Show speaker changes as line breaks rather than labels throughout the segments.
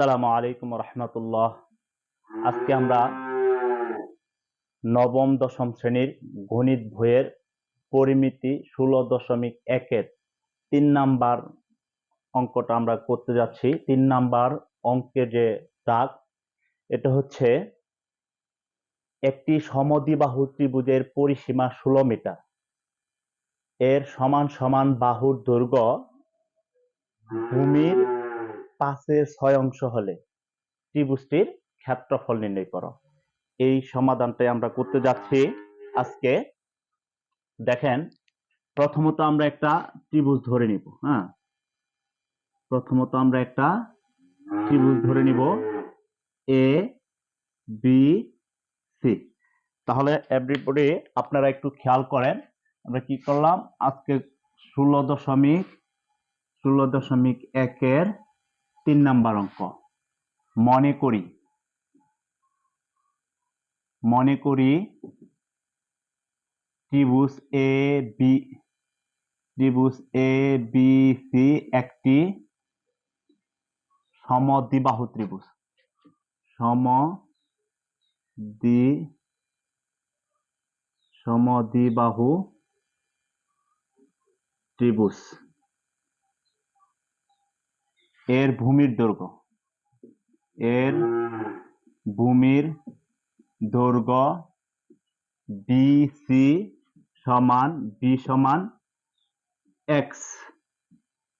আসসালামু আলাইকুম রহমতুল্লাহ। আজকে আমরা নবম দশম শ্রেণির গণিত বইয়ের পরিমিতি ষোলো দশমিক একের তিন নাম্বার অঙ্কটা আমরা করতে যাচ্ছি। তিন নাম্বার অঙ্কের যে দাগ, এটা হচ্ছে একটি সমদ্বিবাহু ত্রিভুজের পরিসীমা ষোলো মিটার। এর সমান সমান বাহুর দৈর্ঘ্য ভূমির পাঁচে ছয় অংশ হলে ত্রিভুজটির ক্ষেত্রফল নির্ণয় করো। এই সমাধানটাই আমরা করতে যাচ্ছি আজকে। দেখেন, প্রথমত আমরা একটা ত্রিভুজ ধরে নিব হ্যাঁ? প্রথমত আমরা একটা ত্রিভুজ ধরে নিব এ বি সি তাহলে এভরিবডি আপনারা একটু খেয়াল করেন, আমরা কি করলাম? আজকে ষোলো দশমিক ষোলো দশমিক একের তিন নাম্বার অঙ্ক। মনে করি। মনে করি ত্রিভুজ এ বি ত্রিভুজ এ বি সি একটি সমদ্বিবাহু ত্রিভুজ। সমদ্বি, সমদ্বিবাহু ত্রিভুজ। এর ভূমির দৈর্ঘ্য। এর ভূমির দৈর্ঘ্য বিসি সমান বি সমান এক্স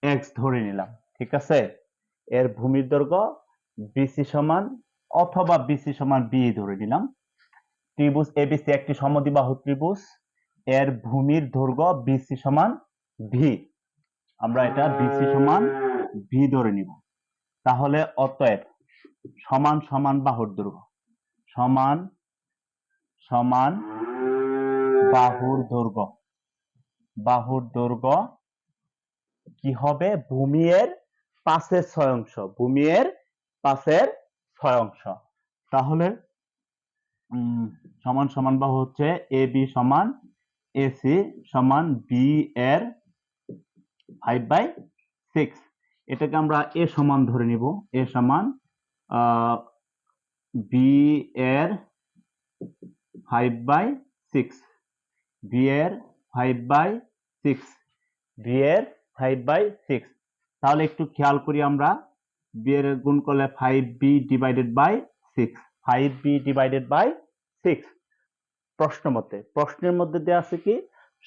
এক্স ধরে নিলাম, ঠিক আছে? এর ভূমির দৈর্ঘ্য বিসি সমান অথবা বিসি সমান বি ধরে নিলাম। ত্রিভুজ এবিসি একটি সমদ্বিবাহু ত্রিভুজ। এর ভূমির দৈর্ঘ্য বিসি সমান ভি আমরা এটা বিসি সমান ভি ধরে নিব। তাহলে অতএব সমান সমান বাহুর দৈর্ঘ্য। সমান সমান বাহুর দৈর্ঘ্য। বাহুর দৈর্ঘ্য কি হবে? ভূমি এর পাশের ছয় অংশ ভূমি পাশের ছয় অংশ তাহলে সমান সমান বাহু হচ্ছে এ বি সমান এসি সমান বি এর ফাইভ বাই সিক্স এটাকে আমরা এ সমান ধরে নিব। এ সমান বি এর ফাইভ বাই সিক্স বি এর ফাইভ বাই সিক্স বি এর ফাইভ বাই সিক্স তাহলে একটু খেয়াল করি আমরা বি এর গুণ করলে five B divided by six five B divided by six প্রশ্ন মতে, প্রশ্নের মধ্যে দেওয়া আছে কি?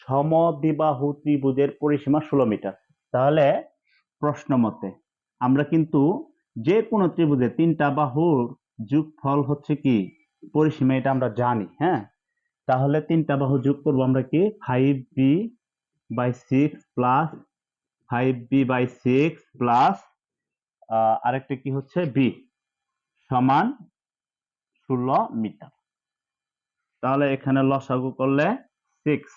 সমদ্বিবাহু ত্রিভুজের পরিসীমা ষোলো মিটার। তাহলে প্রশ্ন মতে, আমরা কিন্তু যে কোনো ত্রিভুজের তিনটা বাহুর যোগফল হচ্ছে কি? পরিসীমা, এটা আমরা জানি হ্যাঁ? তাহলে তিনটা বাহু যোগ করব আমরা কি? Five B by six plus five B by six plus আরেকটা কি হচ্ছে? বি সমান ষোলো মিটার। তাহলে এখানে লসাগু করলে সিক্স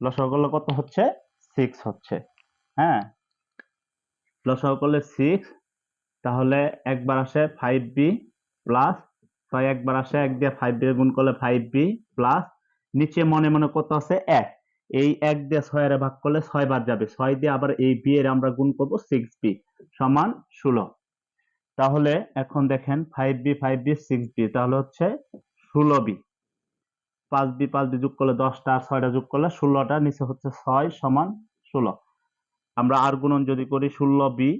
লসাগু করলে কত হচ্ছে? সিক্স হচ্ছে হ্যাঁ? লসাগু করলে সিক্স তাহলে একবার আসে ফাইভ বি প্লাস ছয় একবার আসে এক দিয়ে ফাইভ দিয়ে গুণ করলে ফাইভ বি প্লাস নিচে মনে মনে কত আছে? এক। এই এক দিয়ে ছয়ের ভাগ করলে ছয় বার যাবে। ছয় দিয়ে আবার এই বি এর আমরা গুণ করব সিক্স বি সমান ষোলো। তাহলে এখন দেখেন five B five B six B তাহলে হচ্ছে ষোলো বি পাঁচ বি পাঁচ বি যোগ করলে দশটা আর ছয়টা যোগ করলে ষোলোটা, নিচে হচ্ছে ছয় সমান ষোলো। আমরা আর গুণন যদি করি ষোলো বি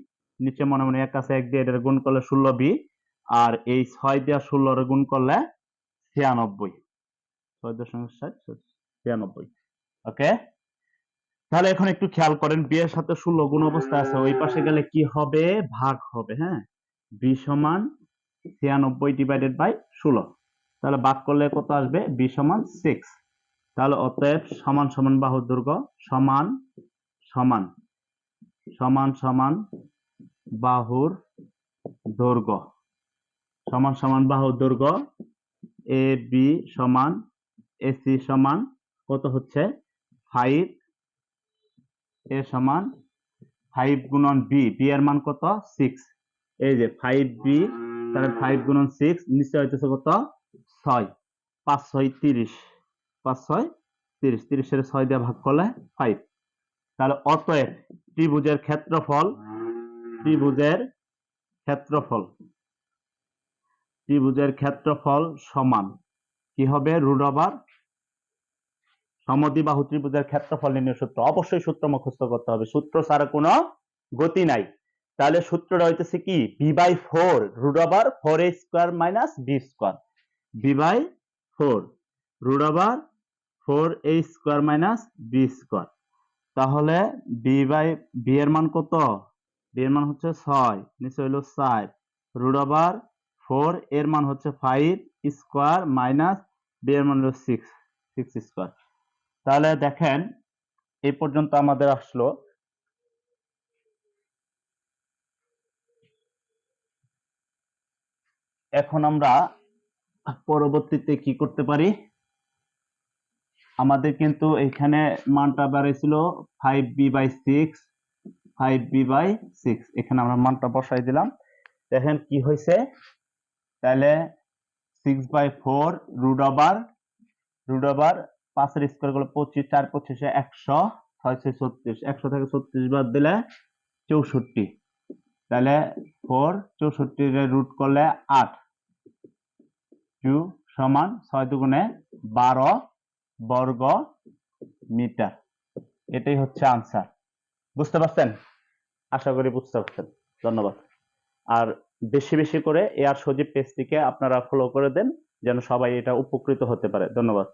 নিচে মনে মনে এক আছে, এক দিয়ে এটার গুণ করলে ষোলো বি আর এই ছয় দিয়ে ষোলোর গুণ করলে ছিয়ানব্বই। ছয় ছিয়ানব্বই। ওকে তাহলে এখন একটু খেয়াল করেন বি এর সাথে ষোলো গুণ অবস্থা আছে, ওই পাশে গেলে কি হবে? ভাগ হবে হ্যাঁ? বি সমান ছিয়ানব্বই ডিভাইডেড বাই ষোলো। তাহলে ভাগ করলে কত আসবে? বি সমান সিক্স তাহলে অতএব সমান সমান বাহুর দুর্গ সমান সমান। সমান সমান বাহুর দৈর্ঘ্য। সমান সমান বাহুর দৈর্ঘ্য এ, বি সমান এসি সমান, কত হচ্ছে? ফাইভ। এ সমান ফাইভ গুণন বি বি এর মান কত? সিক্স। এই যে ফাইভ বি, তাহলে ফাইভ গুণন সিক্স, নিশ্চয় হইতেছে কত? ছয়। পাঁচ ছয় তিরিশ। পাঁচ ছয় তিরিশ। তিরিশের ছয় দিয়ে ভাগ করলে ফাইভ। তাহলে অতএব ত্রিভুজের ক্ষেত্রফল ত্রিভুজের ক্ষেত্রফল। ত্রিভুজের ক্ষেত্রফল সমান। কি হবে? রুট ওভার সমদ্বিবাহু ত্রিভুজের ক্ষেত্রফল নির্ণয় সূত্র। অবশ্যই সূত্র মুখস্থ করতে হবে। সূত্র ছাড়া কোনো গতি নাই। তাহলে সূত্রটা হইতেছে কি? B by four root over four A square minus B square B by four root over four A square minus B square তাহলে বি বাই বি এর মান কত? বি এর মান হচ্ছে ছয়, নিচে হইল চার রুট ওভার ফোর এর মান হচ্ছে ফাইভ স্কোয়ার মাইনাস বি এর মান হলো সিক্স সিক্স স্কোয়ার তাহলে দেখেন, এই পর্যন্ত আমাদের আসলো। এখন আমরা পরবর্তীতে কি করতে পারি? আমাদের কিন্তু এখানে মানটা বাড়াইছিল five B by six five B by six এখানে আমরা মানটা বসাই দিলাম। দেখেন কি হয়েছে? তাহলে six by four root over root over পাঁচের স্কোয়ার করলে পঁচিশ, চার পঁচিশে একশো, ছয় ছয় ছত্রিশ। একশো থেকে ছত্রিশ বাদ দিলে চৌষট্টি। তাহলে ফোর চৌষট্টির রুট করলে আট। টু সমান ছয় দুগুণে বারো। বর্গ মিটার। এটাই হচ্ছে আনসার বুঝতে পারছেন? আশা করি বুঝতে পারছেন। ধন্যবাদ। আর বেশি বেশি করে এ আর সজীব পেজটিকে আপনারা ফলো করে দেন, যেন সবাই এটা উপকৃত হতে পারে। ধন্যবাদ।